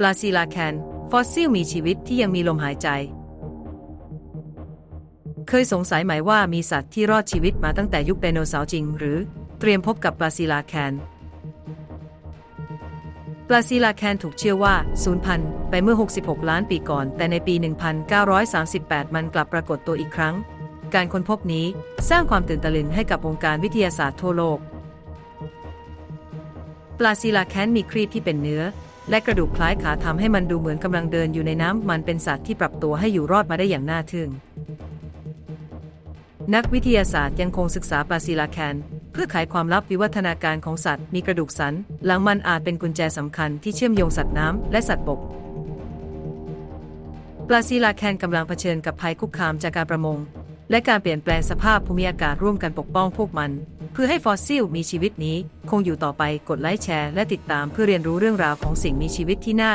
ปลาซีลาแคน ฟอสซิลมีชีวิตที่ยังมีลมหายใจ เคยสงสัยไหมว่ามีสัตว์ที่รอดชีวิตมาตั้งแต่ยุคไดโนเสาร์จริง หรือเตรียมพบกับปลาซีลาแคนปลาซีลาแคนถูกเชื่อว่าสูญพันธุ์ไปเมื่อ 66 ล้านปีก่อน แต่ในปี 1938 มันกลับปรากฏตัวอีกครั้ง การค้นพบนี้สร้างความตื่นตะลึงให้กับวงการวิทยาศาสตร์ทั่วโลก ปลาซีลาแคนมีครีบที่เป็นเนื้อ และกระดูกคล้ายขาทำให้มันดูเหมือนกำลังเดินอยู่ในน้ำมันเป็นสัตว์ที่ปรับตัวให้อยู่รอดมาได้อย่างน่าทึ่ง นักวิทยาศาสตร์ยังคงศึกษาปลาซีลาแคนเพื่อไขความลับวิวัฒนาการของสัตว์มีกระดูกสัน หลังมันอาจเป็นกุญแจสำคัญที่เชื่อมโยงสัตว์น้ำและสัตว์บกปลาซีลาแคนกำลังเผชิญกับภัยคุกคามจากการประมง และการเปลี่ยนแปลงสภาพภูมิอากาศร่วมกันปกป้องพวกมัน เพื่อให้ฟอสซิลมีชีวิตนี้ คงอยู่ต่อไปกดไลค์แชร์และติดตามเพื่อเรียนรู้เรื่องราวของสิ่งมีชีวิตที่น่า